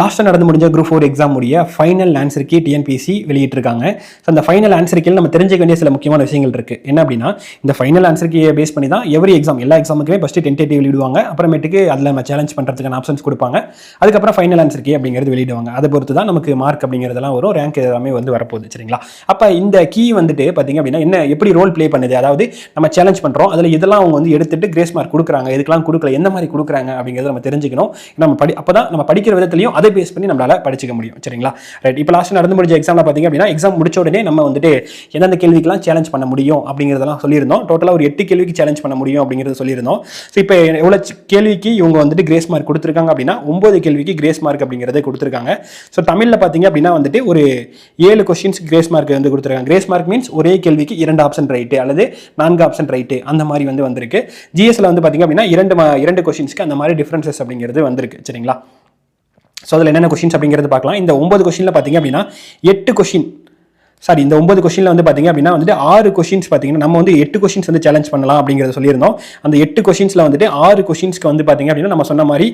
லாஸ்ட்டாக நடந்து முடிஞ்ச குரூப் ஃபோர் எக்ஸாம் உடைய ஃபைனல் ஆன்சர் கீ டிஎன்பிசி வெளியிட்டிருக்காங்க. ஸோ அந்த ஃபைனல் ஆன்சர் கீழ் நம்ம தெரிஞ்சிக்க வேண்டிய சில முக்கியமான விஷயங்கள் இருக்குது என்ன அப்படின்னா இந்த ஃபைனல் ஆன்சர் பேஸ் பண்ணி தான் எவ்ரி எக்ஸாம் எல்லா எக்ஸாமுக்குமே ஃபஸ்ட்டு டென்டேட்டிவ் வெளியிடுவாங்க அப்புறமேட்டுக்கு அதில் நம்ம சேலஞ்ச் பண்ணுறதுக்கான ஆப்ஷன்ஸ் கொடுப்பாங்க. அதுக்கப்புறம் ஃபைனல் ஆன்சர் கீ அப்படிங்கிறது வெளியிடுவாங்க. அதை பொறுத்து தான் நமக்கு மார்க் அப்படிங்கிறதெல்லாம் வரும். ரேங்க் எல்லாமே வந்து வரப்போகுது சரிங்களா? அப்போ இந்த கீ வந்துட்டு பார்த்தீங்க அப்படின்னா என்ன எப்படி ரோல் ப்ளே பண்ணுது? அதாவது நம்ம சேலஞ்ச் பண்ணுறோம் அதில் இதெல்லாம் அவங்க வந்து எடுத்துட்டு கிரேஸ் மார்க் கொடுக்குறாங்க? இதுக்கெல்லாம் கொடுக்கல? எந்த மாதிரி கொடுக்குறாங்க? அப்படிங்கிறத நம்ம தெரிஞ்சுக்கணும். நம்ம படி அப்போ தான் நம்ம படிக்கிற விதத்துலையும் அதை பேஸ் பண்ணி நம்மளால் படிச்சுக்க முடியும். சரிங்களா? ரைட் இப்போ லாஸ்ட் நடந்து முடிஞ்ச எக்ஸாமில் பார்த்தீங்க அப்படின்னா எக்ஸாம் முடிச்ச உடனே நம்ம வந்துட்டு எந்தெந்த கேள்விக்கெல்லாம் சேலஞ்ச் பண்ண முடியும் அப்படிங்கிறதெல்லாம் சொல்லியிருந்தோம். டோட்டலாக ஒரு எட்டு கேள்விக்கு சேலஞ்ச் பண்ண முடியும் அப்படிங்கிறத சொல்லியிருந்தோம். ஸோ இப்போ எவ்வளோ கேள்விக்கு இவங்க வந்துட்டு கிரேஸ் மார்க் கொடுத்துருக்காங்க அப்படின்னா ஒம்பது கேள்விக்கு கிரேஸ் மார்க் அப்படிங்கிறத கொடுத்துருக்காங்க. ஸோ தமிழில் பார்த்தீங்க அப்படின்னா வந்துட்டு ஒரு ஏழு கொஸ்டின்ஸ் கிரேஸ் மார்க் வந்து கொடுத்துருக்காங்க. கிரேஸ் மார்க் மீன்ஸ் ஒரே கேள்விக்கு இரண்டு ஆப்ஷன் ரைட்டு அல்லது நான்கு ஆப்ஷன் ரைட்டு அந்த மாதிரி வந்து வந்திருக்கு. ஜிஎஸ்ல வந்து பார்த்தீங்க அப்படின்னா இரண்டு இரண்டு கொஸ்டின்ஸ்க்கு அந்த மாதிரி டிஃப்ரென்சஸ் அப்படிங்கிறது வந்திருக்கு. சரிங்களா? ஸோ அதில் என்னென்ன கொஷின்ஸ் அப்படிங்கிறது பார்க்கலாம். இந்த ஒன்பது கொஷினில் பார்த்தீங்க அப்படின்னா எட்டு கொஷின் சாரி இந்த ஒன்பது கொஷினில் வந்து பார்த்தீங்க அப்படின்னா வந்துட்டு ஆறு கொஷின்ஸ் பார்த்தீங்கன்னா நம்ம வந்து எட்டு கொஷின்ஸ் வந்து சேலஞ்ச் பண்ணலாம் அப்படிங்கிறத சொல்லியிருந்தோம். அந்த எட்டு கொஷின்ஸில் வந்துட்டு ஆறு கொஷின்ஸ்க்கு வந்து பார்த்தீங்க அப்படின்னா நம்ம சொன்ன மாதிரி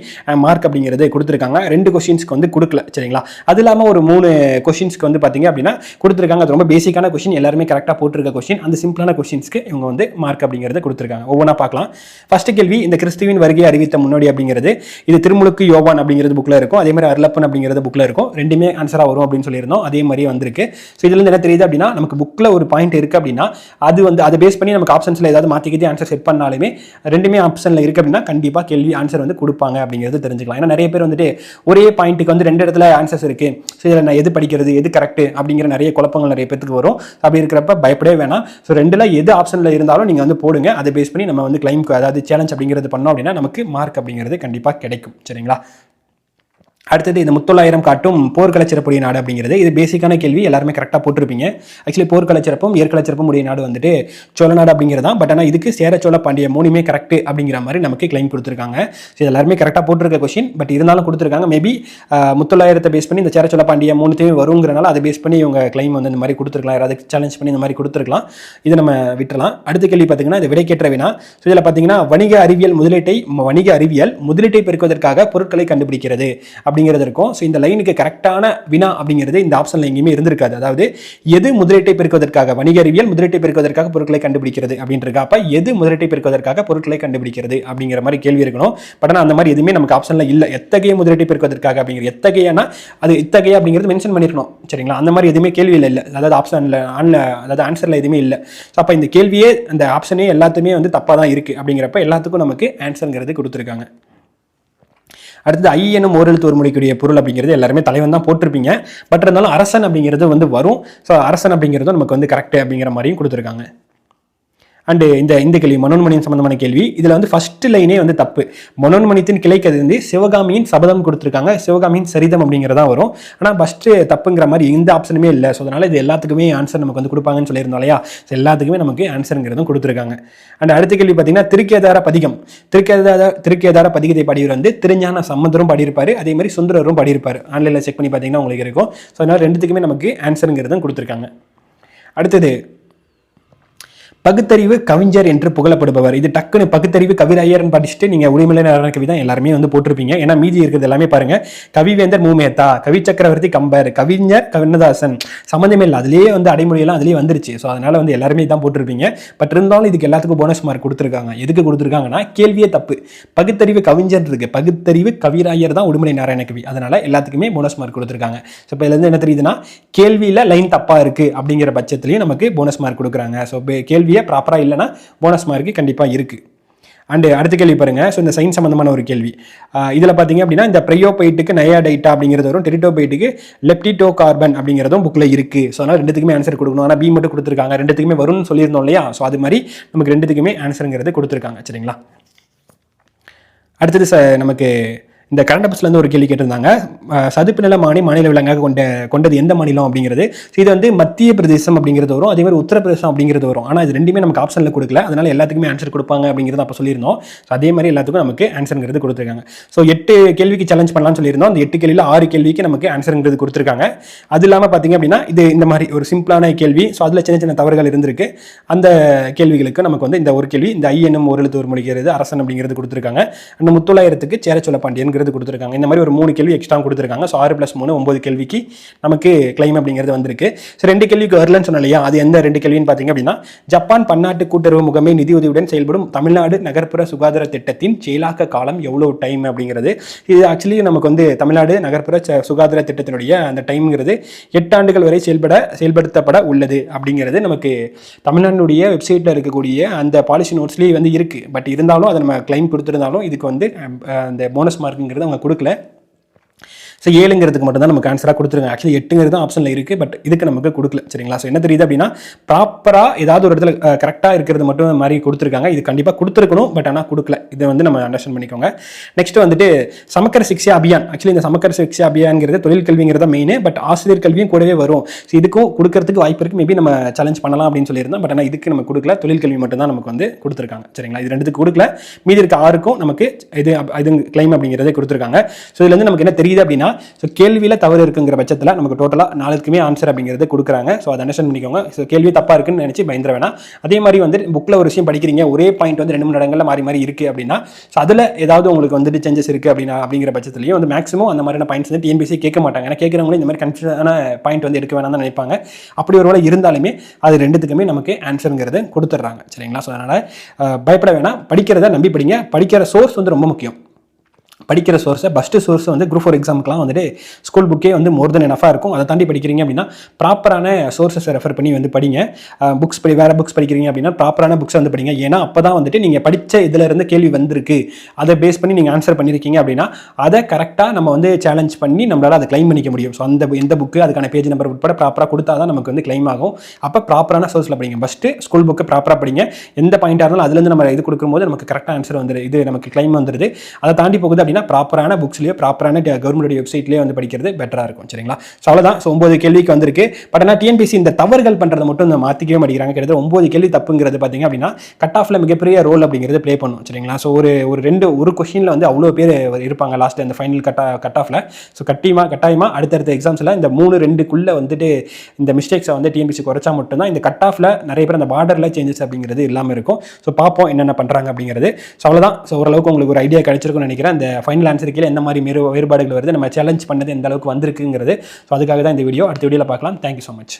மார்க் அப்படிங்கிறது கொடுத்துருக்காங்க. ரெண்டு கொஷின்ஸ்க்கு வந்து கொடுக்கல சரிங்களா? அது இல்லாமல் ஒரு மூணு கொஷின்ஸ்க்கு வந்து பார்த்தீங்க அப்படின்னா கொடுத்துருக்காங்க. அது ரொம்ப பேசிக்கான கொஷின் எல்லாருமே கரெக்டாக போட்டிருக்க கொஷின் அந்த சிம்பிளான கொஷின்ஸ்க்கு இவங்க வந்து மார்க் அப்படிங்கிறத கொடுத்துருக்காங்க. ஒவ்வொன்றா பார்க்கலாம் ஃபர்ஸ்ட் கேள்வி இந்த கிறிஸ்துவின் வருகை அறிவித்த முன்னோடி அப்படிங்கிறது இது திருமுழுக்கு யோவான் அப்படிங்கிறது புக்கில் இருக்கும். அதே மாதிரி அருளப்பன் அப்படிங்கிறது புக்கில் இருக்கும். ரெண்டுமே ஆன்சராக வரும் அப்படின்னு சொல்லியிருந்தோம். அதே மாதிரி வந்திருக்கு. ஸோ இதில் என்ன தெரியுது அப்படின்னா நமக்கு புக்கில் ஒரு பாயிண்ட் இருக்குது அப்படின்னா அது வந்து அதை பேஸ் பண்ணி நமக்கு ஆப்ஷன்ஸில் ஏதாவது மாற்றிக்கிட்டே ஆன்சர் செட் பண்ணாலுமே ரெண்டுமே ஆப்ஷனில் இருக்குது அப்படின்னா கண்டிப்பாக கேள்வி ஆன்சர் வந்து கொடுப்பாங்க அப்படிங்கிறது தெரிஞ்சுக்கலாம். ஏன்னா நிறைய பேர் வந்துட்டு ஒரே பாயிண்ட்டுக்கு வந்து ரெண்டு இடத்துல ஆன்சர்ஸ் இருக்குது ஸோ இதில் நான் எது படிக்கிறது எது கரெக்ட் அப்படிங்கிற நிறைய குழப்பங்கள் நிறைய பேத்துக்கு வரும். அப்படி இருக்கிறப்ப பயப்படவே வேணாம். ஸோ ரெண்டில் எது ஆப்ஷனில் இருந்தாலும் நீங்கள் வந்து போடுங்க. அதை பேஸ் பண்ணி நம்ம வந்து கிளைம் அதாவது சேலஞ்ச் அப்படிங்கிறது பண்ணோம் அப்படின்னா நமக்கு மார்க் அப்படிங்கிறது கண்டிப்பாக கிடைக்கும். சரிங்களா? அடுத்தது இந்த முத்தொள்ளாயிரம் காட்டும் போர்க்கலச்சிறப்புடைய நாடு அப்படிங்கிறது. இது பேசிக்கான கேள்வி. எல்லாருமே கரெக்டாக போட்டிருப்பீங்க. ஆக்சுவலி போர்க்கலச்சிறப்பும் ஏற்கலச்சிறப்பும் உடைய நாடு வந்துட்டு சோழ நாடு அப்படிங்கிறது தான். பட் ஆனால் இதுக்கு சேர சோழ பாண்டிய மூணுமே கரெக்ட் அப்படிங்கிற மாதிரி நமக்கு கிளைம் கொடுத்துருக்காங்க. ஸோ இது எல்லாருமே கரெக்டாக போட்டிருக்க கொஷின் பட் இருந்தாலும் கொடுத்துருக்காங்க. மேபி முத்தொள்ளாயிரத்தை பேஸ் பண்ணி இந்த சேர சோழ பாண்டிய மூணுத்தையும் வருங்கிறனால அதை பேஸ் பண்ணி இவங்க கிளைம் வந்து இந்த மாதிரி கொடுத்துருக்கலாம். யாராவது சேலஞ்ச் பண்ணி இந்த மாதிரி கொடுத்துருக்கலாம். இதை நம்ம விட்டுறலாம். அடுத்த கேள்வி பார்த்தீங்கன்னா இது விடைக்கேற்ற வினா. ஸோ இதில் பார்த்தீங்கன்னா வணிக அறிவியல் முதலீட்டை வணிக அறிவியல் முதலீட்டை பெருக்குவதற்காக பொருட்களை கண்டுபிடிக்கிறது. அப்படிங்கிறது இருக்கும். ஸோ இந்த லைனுக்கு கரெக்டான வினா அப்படிங்கிறது இந்த ஆப்ஷனில் எங்கேயுமே இருந்திருக்காது. அதாவது எது முதலீட்டை பெருக்குவதற்காக வணிக அறிவியல் முதலீட்டை பெருக்குவதற்காக பொருட்களை கண்டுபிடிக்கிறது அப்படின்ட்டு இருக்கா? அப்போ எது முதலீட்டை பெருக்குவதற்காக பொருட்களை கண்டுபிடிக்கிறது அப்படிங்கிற மாதிரி கேள்வி இருக்கணும். பட் ஆனால் அந்த மாதிரி எதுவுமே நமக்கு ஆப்ஷனில் இல்லை. எத்தகைய முதலீட்டை பெருக்குவதற்காக அப்படிங்கிற எத்தகையனா அது இத்தகைய அப்படிங்கிறது மென்ஷன் பண்ணியிருக்கணும் சரிங்களா? அந்த மாதிரி எதுவுமே கேள்வியில் இல்லை. அதாவது ஆப்ஷனில் ஆன்ல அதாவது ஆன்சரில் எதுவுமே இல்லை. ஸோ அப்போ இந்த கேள்வியே அந்த ஆப்ஷனே எல்லாத்துமே வந்து தப்பாக தான் இருக்குது அப்படிங்கிறப்ப எல்லாத்துக்கும் நமக்கு ஆன்சருங்கிறது கொடுத்துருக்காங்க. அடுத்தது ஐ எனும் ஓரெழுத்து ஒரு மொழிக்குரிய பொருள் அப்படிங்கிறது எல்லாருமே தலைவன் தான் போட்டிருப்பீங்க. பட் இருந்தாலும் அரசன் அப்படிங்கிறது வந்து வரும். ஸோ அரசன் அப்படிங்கிறதும் நமக்கு வந்து கரெக்ட் அப்படிங்கிற மாதிரியும் கொடுத்துருக்காங்க. அண்டு இந்த இந்த கேள்வி மனோன்மணியின் சம்பந்தமான கேள்வி. இதில் வந்து ஃபர்ஸ்ட் லைனே வந்து தப்பு. மனோன்மணித்தின் கிளைக்கு வந்து சிவகாமியின் சபதம் கொடுத்துருக்காங்க. சிவகாமியின் சரிதம் அப்படிங்கிறதா வரும். ஆனால் ஃபஸ்ட்டு தப்புங்கிற மாதிரி எந்த ஆப்ஷனுமே இல்லை. ஸோ அதனால் இது எல்லாத்துக்குமே ஆன்சர் நமக்கு வந்து கொடுப்பாங்கன்னு சொல்லியிருந்தோம் இல்லையா? ஸோ எல்லாத்துக்குமே நமக்கு ஆன்சருங்கிறதும் கொடுத்துருக்காங்க. அண்ட் அடுத்த கேள்வி பார்த்தீங்கன்னா திருக்கேதார பதிகம். திருக்கேதார திருக்கேதார பதிகத்தை பாடியவர் வந்து திருஞான சம்பந்தரும் பாடியிருப்பார். அதே மாதிரி சுந்தரரும் பாடியிருப்பார். ஆன்லைனில் செக் பண்ணி பார்த்தீங்கன்னா உங்களுக்கு இருக்கும். ஸோ அதனால் ரெண்டுத்துக்குமே நமக்கு ஆன்சருங்கிறதும் கொடுத்துருக்காங்க. அடுத்தது பகுத்தறிவு கவிஞர் என்று புகழப்படுபவர். இது டக்குன்னு பகுத்தறிவு கவிராயர்னு படிச்சுட்டு நீங்க உரிமையிலான கவி தான் எல்லாருமே வந்து போட்டிருப்பீங்க. ஏன்னா மீதி இருக்கிறது எல்லாமே பாருங்க. கவிவேந்தர் மூமேத்தா கவி சக்கரவர்த்தி கம்பர் கவிஞர் கண்ணதாசன். சம்மந்தமே இல்லை. அதுலேயே வந்து அடைமொழியெல்லாம் அதுலேயே வந்துருச்சு. ஸோ அதனால வந்து எல்லாருமே தான் போட்டிருப்பீங்க. பட் இருந்தாலும் இதுக்கு எல்லாத்துக்கும் போனஸ் மார்க் கொடுத்துருக்காங்க. எதுக்கு கொடுத்துருக்காங்கன்னா கேள்வியே தப்பு. பகுத்தறிவு கவிஞர் இருக்கு. பகுத்தறிவு கவிராயர் தான் உடுமலை நாராயண கவி. அதனால எல்லாத்துக்குமே போனஸ் மார்க் கொடுத்துருக்காங்க. ஸோ இப்போ இதுல இருந்து என்ன தெரியுதுன்னா கேள்வியில் லைன் தப்பா இருக்கு அப்படிங்கிற பட்சத்துலையும் நமக்கு போனஸ் மார்க் கொடுக்குறாங்க. ஸோ கேள்வியே ப்ராப்பராக இல்லைனா போனஸ் மார்க் கண்டிப்பாக இருக்கு. அண்டு அடுத்த கேள்வி பாருங்க. ஸோ இந்த சயின்ஸ் சம்மந்தமான ஒரு கேள்வி. இதில் பார்த்தீங்க அப்படின்னா இந்த ப்ரையோபைட்டுக்கு நயாடைட்டா அப்படிங்கிறது வரும் டெரிட்டோபைட்டுக்கு லெப்டிட்டோ கார்பன் அப்படிங்கிறதும் புக்கில் இருக்குது ஸோ அதனால் ரெண்டுத்துக்குமே ஆன்சர் கொடுக்கணும். ஆனால் பி மட்டும் கொடுத்துருக்காங்க. ரெண்டுத்துக்குமே வரும்னு சொல்லியிருந்தோம் இல்லையா? ஸோ அது மாதிரி நமக்கு ரெண்டுத்துக்குமே ஆன்சருங்கிறது கொடுத்துருக்காங்க. சரிங்களா? அடுத்தது ச நமக்கு இந்த கரண்ட் அஃபேர்ஸ்லேருந்து ஒரு கேள்வி கேட்டிருந்தாங்க. சதுப்பு நில மானி மாநில விலங்காக கொண்ட கொண்டது எந்த மாநிலம் அப்படிங்கிறது. இது வந்து மத்திய பிரதேசம் அப்படிங்கிறது வரும். அதே மாதிரி உத்தரப்பிரதேசம் அப்படிங்கிறது வரும். ஆனால் இது ரெண்டுமே நமக்கு ஆப்ஷனில் கொடுக்கல. அதனால எல்லாத்துக்குமே ஆன்சர் கொடுப்பாங்க அப்படிங்கிறது அப்போ சொல்லியிருந்தோம். ஸோ அதே மாதிரி எல்லாத்துக்கும் நமக்கு ஆன்சருங்கிறது கொடுத்துருக்காங்க. ஸோ எட்டு கேள்விக்கு சேலஞ்ச் பண்ணலாம்னு சொல்லியிருந்தோம். அந்த எட்டு கேள்வியில் ஆறு கேள்விக்கு நமக்கு ஆன்சருங்கிறது கொடுத்துருக்காங்க. அது இல்லாமல் பார்த்தீங்க அப்படின்னா இது இந்த மாதிரி ஒரு சிம்பிளான கேள்வி. ஸோ அதில் சின்ன சின்ன தவறுகள் இருந்திருக்கு. அந்த கேள்விகளுக்கு நமக்கு வந்து இந்த ஒரு கேள்வி இந்த ஐஎன்எம் ஒரு எழுத்து ஒரு மொழிகிறது அரசன் அப்படிங்கிறது கொடுத்துருக்காங்க. அந்த முத்தொள்ளாயிரத்துக்கு சேரச்சொல்ல பாண்டியன் அப்படிங்கிறது கொடுத்துருக்காங்க. இந்த மாதிரி ஒரு மூணு கேள்வி எக்ஸ்ட்ரா கொடுத்துருக்காங்க. ஸோ ஆறு ப்ளஸ் மூணு ஒம்பது கேள்விக்கு நமக்கு கிளைம் அப்படிங்கிறது வந்திருக்கு. ஸோ ரெண்டு கேள்விக்கு வரலன்னு சொன்னோம் இல்லையா? அது எந்த ரெண்டு கேள்வின்னு பார்த்தீங்க அப்படின்னா ஜப்பான் பன்னாட்டு கூட்டுறவு முகமை நிதியுதவியுடன் செயல்படும் தமிழ்நாடு நகர்ப்புற சுகாதார திட்டத்தின் செயலாக்க காலம் எவ்வளோ டைம் அப்படிங்கிறது. இது ஆக்சுவலி நமக்கு வந்து தமிழ்நாடு நகர்ப்புற சுகாதார திட்டத்தினுடைய அந்த டைம்ங்கிறது எட்டு ஆண்டுகள் வரை செயல்பட செயல்படுத்தப்பட உள்ளது அப்படிங்கிறது நமக்கு தமிழ்நாடுடைய வெப்சைட்டில் இருக்கக்கூடிய அந்த பாலிசி நோட்ஸ்லேயே வந்து இருக்குது பட் இருந்தாலும் அதை நம்ம கிளைம் கொடுத்துருந்தாலும் இதுக்கு வந்து அந்த போனஸ் மார்க்குங்கிறது அவங்க கொடுக்கல. ஸோ ஏழுங்கிறதுக்கு மட்டும் தான் நமக்கு ஆன்சராக கொடுத்துருங்க. ஆக்சுவலி எட்டுங்கிறது தான் ஆப்ஷனில் இருக்குது பட் இதுக்கு நமக்கு கொடுக்கல. சரிங்களா? ஸோ என்ன தெரியுது அப்படின்னா ப்ராப்பராக ஏதாவது ஒரு இடத்துல கரெக்டாக இருக்கிறது மட்டும் மாதிரி கொடுத்துருக்காங்க. இது கண்டிப்பாக கொடுத்துருக்கணும். பட் ஆனால் கொடுக்கல. இதை வந்து நம்ம அண்டர்ஸ்டாண்ட் பண்ணிக்கோங்க. நெக்ஸ்ட் வந்துட்டு சமக்கர சிக்ஷா அபியான். ஆக்சுவலி இந்த சமக்கர சிக்ஷா அபியான்ங்கிறது தொழில் கல்விங்கிறத மெயின் பட் ஆசிரியர் கல்வியும் கூடவே வரும். ஸோ இதுக்கும் கொடுக்கறதுக்கு வாய்ப்பு இருக்குது மேபி நம்ம சேலஞ்ச் பண்ணலாம் அப்படின்னு சொல்லியிருந்தோம். பட் ஆனால் இதுக்கு நம்ம கொடுக்கல. தொழில் கல்வி மட்டும் தான் நமக்கு வந்து கொடுத்துருக்காங்க. சரிங்களா? இது ரெண்டுத்துக்கு கொடுக்கல. மீதி இருக்க ஆறுக்கும் நமக்கு இது இது கிளைம் அப்படிங்கிறதே கொடுத்துருக்காங்க. ஸோ இதுலேருந்து நமக்கு என்ன தெரியுது அப்படின்னா ஸோ கேள்வியில் தவறு இருக்குங்கிற பட்சத்தில் நமக்கு டோட்டலாக நாலுக்குமே ஆன்சர் அப்படிங்கிறது கொடுக்குறாங்க. ஸோ அதை அண்டர்ஸ்டாண்ட் பண்ணிக்கோங்க. ஸோ கேள்வி தப்பாக இருக்குன்னு நினச்சி பயந்துட வேணாம். அதே மாதிரி வந்து புக்கில் ஒரு விஷயம் படிக்கிறீங்க. ஒரே பாயிண்ட் வந்து ரெண்டு மூணு இடங்களில் மாறி மாறி இருக்குது அப்படின்னா ஸோ அதில் ஏதாவது உங்களுக்கு வந்துட்டு சேஞ்சஸ் இருக்குது அப்படின்னா அப்படிங்கிற பட்சத்துலையும் வந்து மேக்ஸிமம் அந்த மாதிரியான பாயிண்ட்ஸ் வந்து டிஎன்பிசி கேட்க மாட்டாங்க. ஏன்னா கேட்குறவங்களும் இந்த மாதிரி கன்ஃபியூஸான பாயிண்ட் வந்து எடுக்க வேணாம் தான் நினைப்பாங்க. அப்படி ஒரு வேலை இருந்தாலுமே அது ரெண்டுத்துக்குமே நமக்கு ஆன்சருங்கிறது கொடுத்துட்றாங்க. சரிங்களா? ஸோ அதனால் பயப்பட வேணாம். படிக்கிறத நம்பி படிங்க. படிக்கிற சோர்ஸ் வந்து ரொம்ப முக்கியம். படிக்கிற சோர்ஸை ஃபஸ்ட்டு சோர்ஸ் வந்து குரூப் ஃபோர் எக்ஸாமுக்குலாம் வந்துட்டு ஸ்கூல் புக்கே வந்து மோர் தென் எனஃபாக இருக்கும். அதை தாண்டி படிக்கிறீங்க அப்படின்னா ப்ராப்பரான சோர்ஸஸை ரெஃபர் பண்ணி வந்து படிங்க. புக்ஸ் படி வேறு புக்ஸ் படிக்கிறீங்க அப்படின்னா ப்ராப்பரான புக்ஸ் வந்து படிங்க. ஏன்னா அப்போ தான் வந்துட்டு நீங்கள் படித்த இதிலிருந்து கேள்வி வந்திருக்கு. அதை பேஸ் பண்ணி நீங்கள் ஆன்சர் பண்ணியிருக்கீங்க அப்படின்னா அதை கரெக்டாக நம்ம வந்து சேலஞ்ச் பண்ணி நம்மளால் அதை க்ளைம் பண்ணிக்க முடியும். ஸோ அந்த எந்த புக்கு அதுக்கான பேஜ் நம்பர் உட்பட ப்ராப்பராக கொடுத்தா தான் நமக்கு வந்து க்ளைம் ஆகும். அப்போ ப்ராப்பரான சோர்ஸில் படிங்க. ஃபஸ்ட்டு ஸ்கூல் புக்கு ப்ராப்பராக படிங்க. எந்த பாயிண்டாக இருந்தாலும் அதுலேருந்து நம்ம இது கொடுக்கும்போது நமக்கு கரெக்டாக ஆன்சர் வந்துடுது இது நமக்கு க்ளைம் வந்துடுது அதை தாண்டி போகுது அப்படின்னா ப்ராப்பரான புக்ஸ்லேயோ ப்ராப்பரான கவர்மெண்ட் வெப்சைட்லேயே வந்து படிக்கிறது பெட்டராக இருக்கும் சரிங்களா? ஸோ அவ்வளோதான் ஸோ ஒம்பது கேள்விக்கு வந்திருக்கு. பட் ஆனால் டிஎன்பிசி இந்த தவறுகள் பண்ணுறதை மட்டும் இந்த மாற்றிக்கவே மாட்டேங்கிறாங்க. கிட்டத்தட்ட ஒம்பது கேள்வி தப்புங்கிறது பார்த்தீங்க அப்படின்னா கட் ஆஃப்ல மிகப்பெரிய ரோல் அப்படிங்கிறது ப்ளே பண்ணும் சரிங்களா? ஸோ ஒரு ஒரு ரெண்டு ஒரு கொஷினில் வந்து அவ்வளோ பேர் இருப்பாங்க லாஸ்ட் இந்த ஃபைனல் கட் கட் ஆஃபில் ஸோ கட்டியமாக கட்டாயமாக அடுத்தடுத்த எக்ஸாம்ஸில் இந்த மூணு ரெண்டுக்குள்ளே வந்துட்டு இந்த மிஸ்டேக்ஸை வந்து டிஎன்பிசி குறைச்சா மட்டும்தான் இந்த கட் ஆஃபில் நிறைய பேர் அந்த பார்டரில் சேஞ்சஸ் அப்படிங்கிறது இல்லாமல் இருக்கும். ஸோ பார்ப்போம் என்னென்ன பண்ணுறாங்க அப்படிங்கிறது. ஸோ அவ்வளோதான் ஸோ ஓரளவுக்கு உங்களுக்கு ஒரு ஐடியா கிடைச்சிருக்கும்னு நினைக்கிறேன். அந்த ஃபைனல் ஆன்சர் கீழே எந்த மாதிரி வேறுபாடுகள் வருது நம்ம சேலஞ்ச் பண்ணது எந்த அளவுக்கு வந்திருக்குங்கிறது. ஸோ அதுக்காக தான் இந்த வீடியோ அடுத்த வீடியோவில் பார்க்கலாம். Thank you so much